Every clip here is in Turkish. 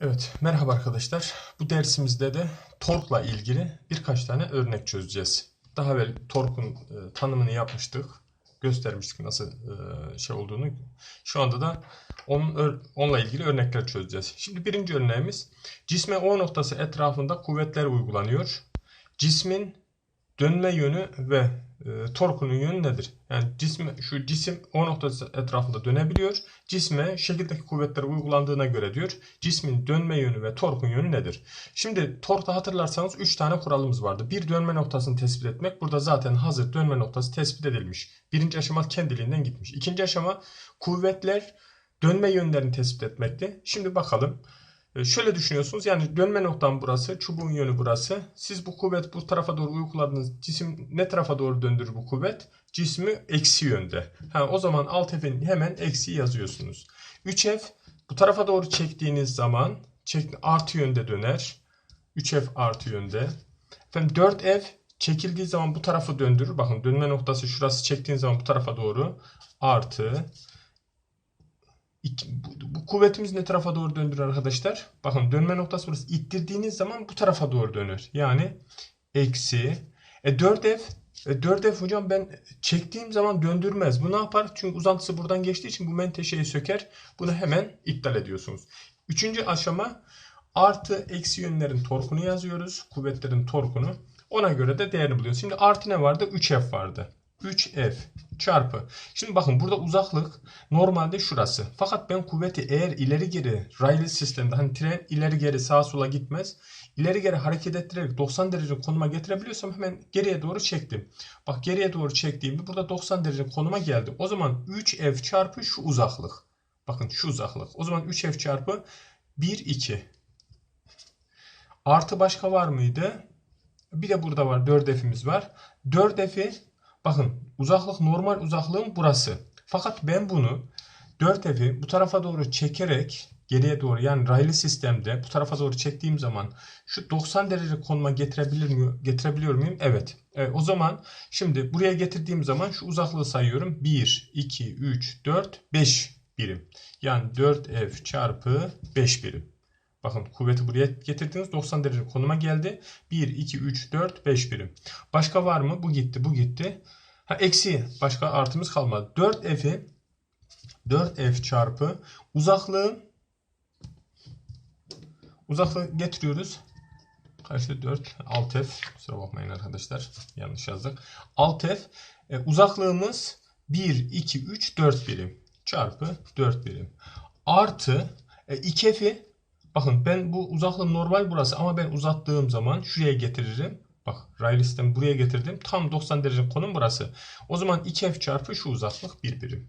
Evet, merhaba arkadaşlar. Bu dersimizde de torkla ilgili birkaç tane örnek çözeceğiz. Daha evvel torkun e, tanımını yapmıştık. Göstermiştik nasıl e, şey olduğunu. Şu anda da onun, onunla ilgili örnekler çözeceğiz. Şimdi birinci örneğimiz cisme O noktası etrafında kuvvetler uygulanıyor. Cismin dönme yönü ve e, torkunun yönü nedir? Yani cisme, şu cisim O noktası etrafında dönebiliyor. Cisme şekildeki kuvvetler uygulandığına göre diyor cismin dönme yönü ve torkun yönü nedir? Şimdi torkta hatırlarsanız 3 tane kuralımız vardı. Bir dönme noktasını tespit etmek. Burada zaten hazır dönme noktası tespit edilmiş. Birinci aşama kendiliğinden gitmiş. İkinci aşama kuvvetler dönme yönlerini tespit etmekti. Şimdi bakalım. E, Şöyle düşünüyorsunuz yani dönme noktam burası, çubuğun yönü burası. Siz bu kuvvet bu tarafa doğru uyguladığınız cisim ne tarafa doğru döndürür bu kuvvet? Cismi eksi yönde. Ha, o zaman alt F'in hemen eksi yazıyorsunuz. 3F bu tarafa doğru çektiğiniz zaman çek, artı yönde döner. 3F artı yönde. Efendim 4F çekildiği zaman bu tarafı döndürür. Bakın dönme noktası şurası çektiğiniz zaman bu tarafa doğru artı bu, bu kuvvetimiz ne tarafa doğru döndürür arkadaşlar? Bakın dönme noktası burası. İttirdiğiniz zaman bu tarafa doğru dönür. Yani eksi. E 4F e 4F hocam ben çektiğim zaman döndürmez. Bu ne yapar? Çünkü uzantısı buradan geçtiği için bu menteşeyi söker. Bunu hemen iptal ediyorsunuz. Üçüncü aşama artı eksi yönlerin torkunu yazıyoruz. Kuvvetlerin torkunu. Ona göre de değerini buluyoruz. Şimdi artı ne vardı? 3F vardı. 3F çarpı. Şimdi bakın burada uzaklık normalde şurası. Fakat ben kuvveti eğer ileri geri raylı sistemde hani tren ileri geri sağa sola gitmez. İleri geri hareket ettirerek 90 derece konuma getirebiliyorsam hemen geriye doğru çektim. Bak geriye doğru çektiğimde burada 90 derece konuma geldi. O zaman 3F çarpı şu uzaklık. Bakın şu uzaklık. O zaman 3F çarpı 1, 2. Artı başka var mıydı? Bir de burada var 4F'imiz var. 4F'i bakın uzaklık normal uzaklığım burası. Fakat ben bunu 4F'i bu tarafa doğru çekerek geriye doğru yani raylı sistemde bu tarafa doğru çektiğim zaman şu 90 derece konuma getirebilir mi, getirebiliyor muyum? Evet. Evet. O zaman şimdi buraya getirdiğim zaman şu uzaklığı sayıyorum. 1, 2, 3, 4, 5 birim. Yani 4F çarpı 5 birim. Bakın kuvveti buraya getirdiniz 90 derece konuma geldi. 1, 2, 3, 4, 5 birim. Başka var mı? Bu gitti, bu gitti. Ha, eksi başka artımız kalmadı. 4F'i 4F çarpı uzaklığın uzaklığı getiriyoruz. Kaçtı 4? 6F. Kusura bakmayın arkadaşlar. Yanlış yazdık. 6F. E, uzaklığımız 1, 2, 3, 4 birim. Çarpı 4 birim. Artı e, 2F'i bakın ben bu uzaklığı normal burası ama ben uzattığım zaman şuraya getiririm. Bak raylı sistemi buraya getirdim. Tam 90 derece konum burası. O zaman 2F çarpı şu uzaklık 1 birim.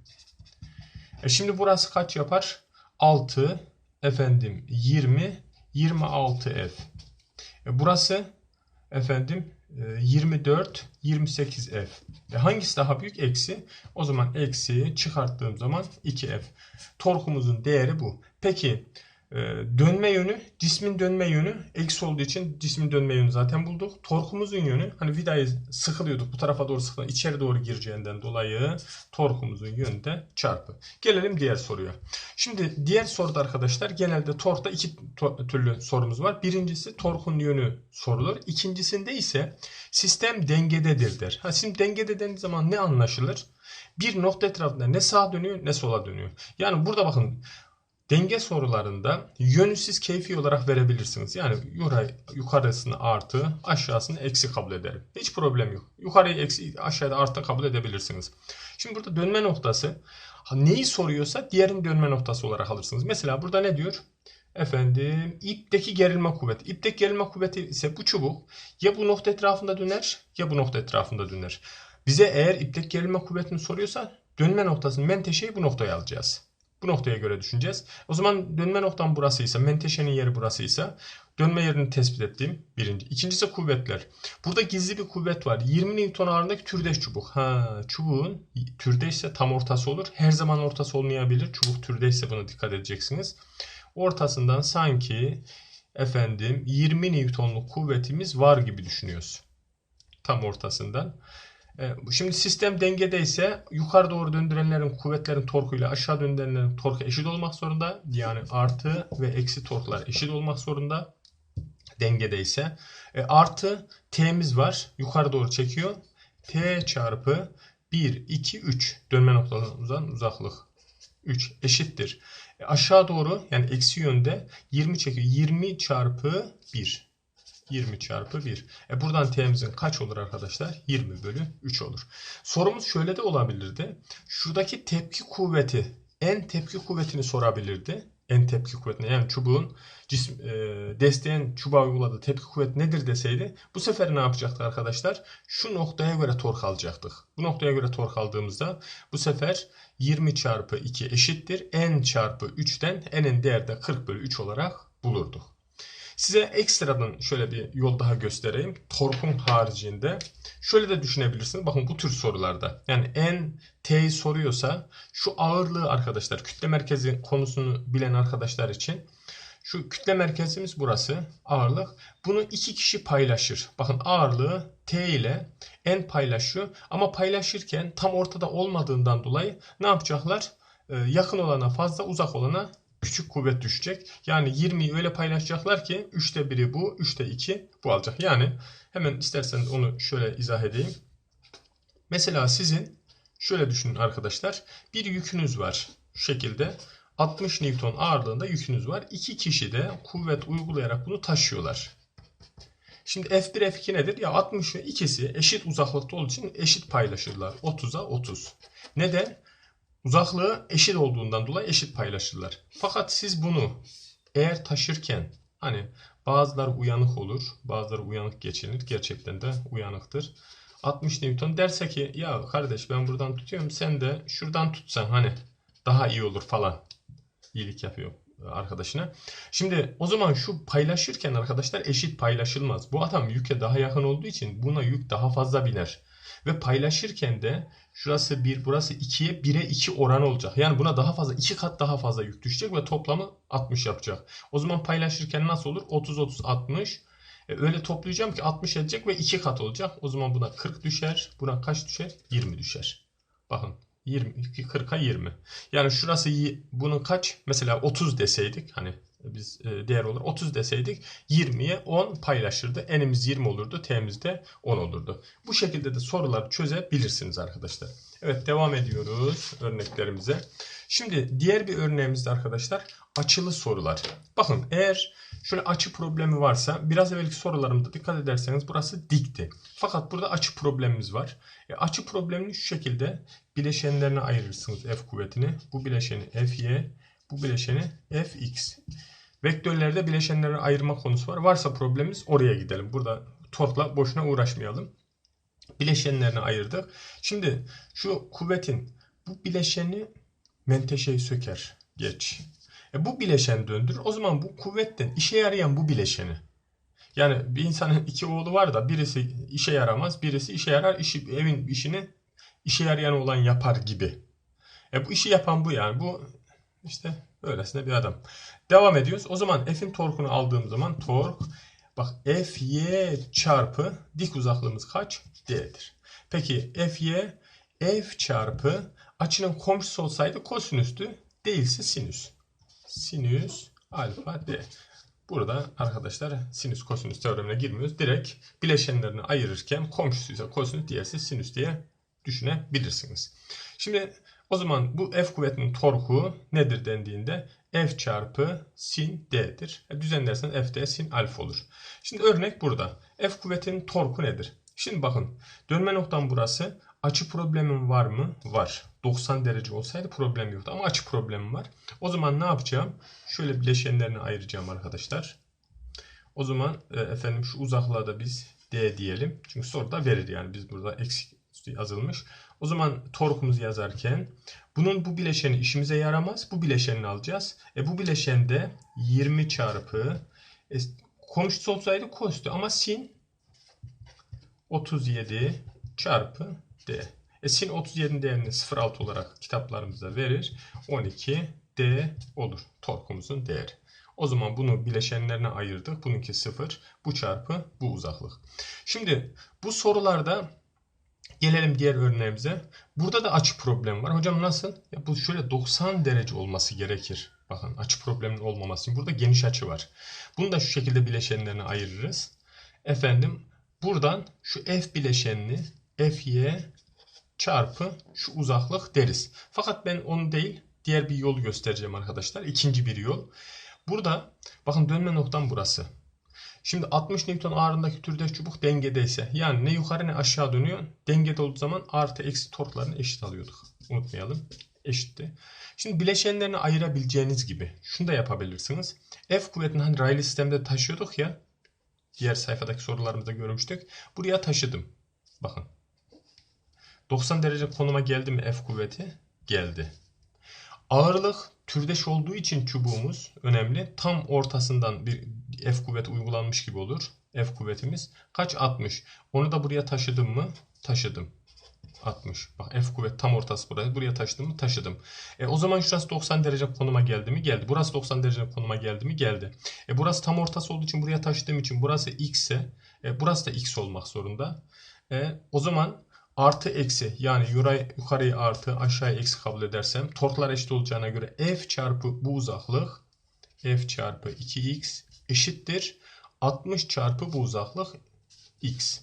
E şimdi burası kaç yapar? 6 efendim 20 26F. E burası efendim e, 24 28F. E hangisi daha büyük? Eksi. O zaman eksi çıkarttığım zaman 2F. Torkumuzun değeri bu. Peki e, dönme yönü, cismin dönme yönü eksi olduğu için cismin dönme yönü zaten bulduk. Torkumuzun yönü hani vidayı sıkılıyorduk bu tarafa doğru sıkılıyor. içeri doğru gireceğinden dolayı torkumuzun yönü de çarpı. Gelelim diğer soruya. Şimdi diğer soruda arkadaşlar genelde torkta iki türlü sorumuz var. Birincisi torkun yönü sorulur. İkincisinde ise sistem dengededir der. Ha, şimdi dengede dendiği zaman ne anlaşılır? Bir nokta etrafında ne sağa dönüyor ne sola dönüyor. Yani burada bakın Denge sorularında yönü keyfi olarak verebilirsiniz. Yani yukarı, yukarısını artı, aşağısını eksi kabul ederim. Hiç problem yok. Yukarıyı eksi, aşağıda artı kabul edebilirsiniz. Şimdi burada dönme noktası neyi soruyorsa diğerin dönme noktası olarak alırsınız. Mesela burada ne diyor? Efendim ipteki gerilme kuvveti. İpteki gerilme kuvveti ise bu çubuk ya bu nokta etrafında döner ya bu nokta etrafında döner. Bize eğer ipteki gerilme kuvvetini soruyorsa dönme noktasının menteşeyi bu noktaya alacağız. Bu noktaya göre düşüneceğiz. O zaman dönme noktam burasıysa, menteşenin yeri burasıysa dönme yerini tespit ettiğim birinci. İkincisi kuvvetler. Burada gizli bir kuvvet var. 20 Newton ağırlığındaki türdeş çubuk. Ha, çubuğun türdeşse tam ortası olur. Her zaman ortası olmayabilir. Çubuk türdeşse buna dikkat edeceksiniz. Ortasından sanki efendim 20 Newtonluk kuvvetimiz var gibi düşünüyoruz. Tam ortasından. E, Şimdi sistem dengedeyse yukarı doğru döndürenlerin kuvvetlerin torkuyla aşağı döndürenlerin torku eşit olmak zorunda. Yani artı ve eksi torklar eşit olmak zorunda. Dengedeyse. E, artı t'miz var. Yukarı doğru çekiyor. t çarpı 1, 2, 3 dönme noktalarımızdan uzaklık. 3 eşittir. E, aşağı doğru yani eksi yönde 20 çekiyor. 20 çarpı 1. 20 çarpı 1. E buradan t'mizin kaç olur arkadaşlar? 20 bölü 3 olur. Sorumuz şöyle de olabilirdi. Şuradaki tepki kuvveti, en tepki kuvvetini sorabilirdi. En tepki kuvvetini yani çubuğun cism, e, desteğin çubuğa uyguladığı tepki kuvveti nedir deseydi bu sefer ne yapacaktı arkadaşlar? Şu noktaya göre tork alacaktık. Bu noktaya göre tork aldığımızda bu sefer 20 çarpı 2 eşittir. n çarpı 3'ten n'in değeri de 40 bölü 3 olarak bulurduk. Size ekstradan şöyle bir yol daha göstereyim. Torkun haricinde şöyle de düşünebilirsiniz. Bakın bu tür sorularda yani n t'yi soruyorsa şu ağırlığı arkadaşlar kütle merkezi konusunu bilen arkadaşlar için şu kütle merkezimiz burası ağırlık. Bunu iki kişi paylaşır. Bakın ağırlığı T ile N paylaşıyor. Ama paylaşırken tam ortada olmadığından dolayı ne yapacaklar? Ee, yakın olana fazla uzak olana küçük kuvvet düşecek. Yani 20'yi öyle paylaşacaklar ki 3'te 1'i bu, 3'te 2 bu alacak. Yani hemen isterseniz onu şöyle izah edeyim. Mesela sizin şöyle düşünün arkadaşlar. Bir yükünüz var şu şekilde. 60 Newton ağırlığında yükünüz var. İki kişi de kuvvet uygulayarak bunu taşıyorlar. Şimdi F1 F2 nedir? Ya 60'ı ikisi eşit uzaklıkta olduğu için eşit paylaşırlar. 30'a 30. Neden? Uzaklığı eşit olduğundan dolayı eşit paylaşırlar. Fakat siz bunu eğer taşırken hani bazıları uyanık olur, bazıları uyanık geçinir. Gerçekten de uyanıktır. 60 Newton derse ki ya kardeş ben buradan tutuyorum sen de şuradan tutsan hani daha iyi olur falan iyilik yapıyor arkadaşına. Şimdi o zaman şu paylaşırken arkadaşlar eşit paylaşılmaz. Bu adam yüke daha yakın olduğu için buna yük daha fazla biner. Ve paylaşırken de şurası 1 burası 2'ye 1'e 2 oran olacak. Yani buna daha fazla 2 kat daha fazla yük düşecek ve toplamı 60 yapacak. O zaman paylaşırken nasıl olur? 30 30 60. E öyle toplayacağım ki 60 edecek ve 2 kat olacak. O zaman buna 40 düşer. Buna kaç düşer? 20 düşer. Bakın 20, 40'a 20. Yani şurası bunun kaç? Mesela 30 deseydik hani biz e, değer olur 30 deseydik 20'ye 10 paylaşırdı. N'imiz 20 olurdu. T'miz de 10 olurdu. Bu şekilde de soruları çözebilirsiniz arkadaşlar. Evet devam ediyoruz örneklerimize. Şimdi diğer bir örneğimizde arkadaşlar açılı sorular. Bakın eğer şöyle açı problemi varsa biraz evvelki sorularımda dikkat ederseniz burası dikti. Fakat burada açı problemimiz var. E, açı problemini şu şekilde bileşenlerine ayırırsınız F kuvvetini. Bu bileşeni Fy, bu bileşeni Fx. Vektörlerde bileşenleri ayırma konusu var. Varsa problemimiz oraya gidelim. Burada torkla boşuna uğraşmayalım. Bileşenlerini ayırdık. Şimdi şu kuvvetin bu bileşeni menteşeyi söker. Geç. E bu bileşen döndürür. O zaman bu kuvvetten işe yarayan bu bileşeni. Yani bir insanın iki oğlu var da birisi işe yaramaz, birisi işe yarar, işi, evin işini işe yarayan olan yapar gibi. E bu işi yapan bu yani. Bu işte öylesine bir adam. Devam ediyoruz. O zaman F'in torkunu aldığım zaman tork bak Fy çarpı dik uzaklığımız kaç? D'dir. Peki Fy F çarpı açının komşusu olsaydı kosinüstü değilse sinüs. Sinüs alfa D. Burada arkadaşlar sinüs kosinüs teoremine girmiyoruz. Direkt bileşenlerini ayırırken komşusuysa kosinüs diğerse sinüs diye düşünebilirsiniz. Şimdi o zaman bu F kuvvetinin torku nedir dendiğinde F çarpı sin D'dir. E, düzenlersen F de sin alfa olur. Şimdi örnek burada. F kuvvetinin torku nedir? Şimdi bakın dönme noktam burası. Açı problemim var mı? Var. 90 derece olsaydı problem yoktu ama açı problemim var. O zaman ne yapacağım? Şöyle bileşenlerini ayıracağım arkadaşlar. O zaman e, efendim şu uzaklığa da biz D diyelim. Çünkü soruda verir yani biz burada eksik yazılmış. O zaman torkumuzu yazarken bunun bu bileşeni işimize yaramaz. Bu bileşenini alacağız. E bu bileşende 20 çarpı e, komşusu olsaydı kostu ama sin 37 çarpı D. E sin 37'nin değerini 0.6 olarak kitaplarımızda verir. 12 D olur torkumuzun değeri. O zaman bunu bileşenlerine ayırdık. Bununki 0. Bu çarpı bu uzaklık. Şimdi bu sorularda Gelelim diğer örneğimize. Burada da açı problemi var. Hocam nasıl? Ya bu şöyle 90 derece olması gerekir. Bakın açı probleminin olmaması için. Burada geniş açı var. Bunu da şu şekilde bileşenlerine ayırırız. Efendim buradan şu f bileşenini fy çarpı şu uzaklık deriz. Fakat ben onu değil diğer bir yolu göstereceğim arkadaşlar. İkinci bir yol. Burada bakın dönme noktam burası. Şimdi 60 Newton ağırlığındaki türdeş çubuk dengedeyse yani ne yukarı ne aşağı dönüyor. Dengede olduğu zaman artı eksi torklarını eşit alıyorduk. Unutmayalım. Eşitti. Şimdi bileşenlerini ayırabileceğiniz gibi şunu da yapabilirsiniz. F kuvvetini hani raylı sistemde taşıyorduk ya. Diğer sayfadaki sorularımızda görmüştük. Buraya taşıdım. Bakın. 90 derece konuma geldi mi F kuvveti? Geldi. Ağırlık türdeş olduğu için çubuğumuz önemli. Tam ortasından bir F kuvveti uygulanmış gibi olur. F kuvvetimiz kaç? 60. Onu da buraya taşıdım mı? Taşıdım. 60. Bak F kuvvet tam ortası buraya. Buraya taşıdım mı? Taşıdım. E, o zaman şurası 90 derece konuma geldi mi? Geldi. Burası 90 derece konuma geldi mi? Geldi. E, burası tam ortası olduğu için buraya taşıdığım için burası x ise e, burası da x olmak zorunda. E, o zaman artı eksi yani yukarı, yukarıyı artı aşağıya eksi kabul edersem torklar eşit olacağına göre f çarpı bu uzaklık f çarpı 2x eşittir 60 çarpı bu uzaklık x.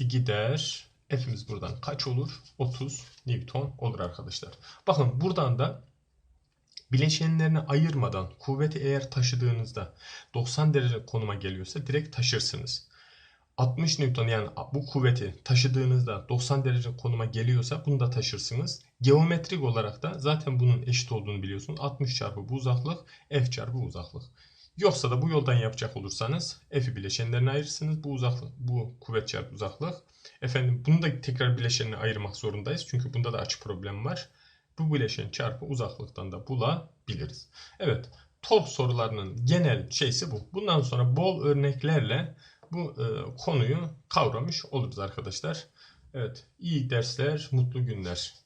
E gider f'imiz buradan kaç olur? 30 Newton olur arkadaşlar. Bakın buradan da bileşenlerini ayırmadan kuvveti eğer taşıdığınızda 90 derece konuma geliyorsa direkt taşırsınız. 60 Newton yani bu kuvveti taşıdığınızda 90 derece konuma geliyorsa bunu da taşırsınız. Geometrik olarak da zaten bunun eşit olduğunu biliyorsunuz. 60 çarpı bu uzaklık f çarpı uzaklık. Yoksa da bu yoldan yapacak olursanız f'i bileşenlerine ayırırsınız. Bu uzaklık, bu kuvvet çarpı uzaklık. Efendim bunu da tekrar bileşenine ayırmak zorundayız. Çünkü bunda da açı problemi var. Bu bileşen çarpı uzaklıktan da bulabiliriz. Evet, tork sorularının genel şeysi bu. Bundan sonra bol örneklerle bu e, konuyu kavramış oluruz arkadaşlar. Evet, iyi dersler, mutlu günler.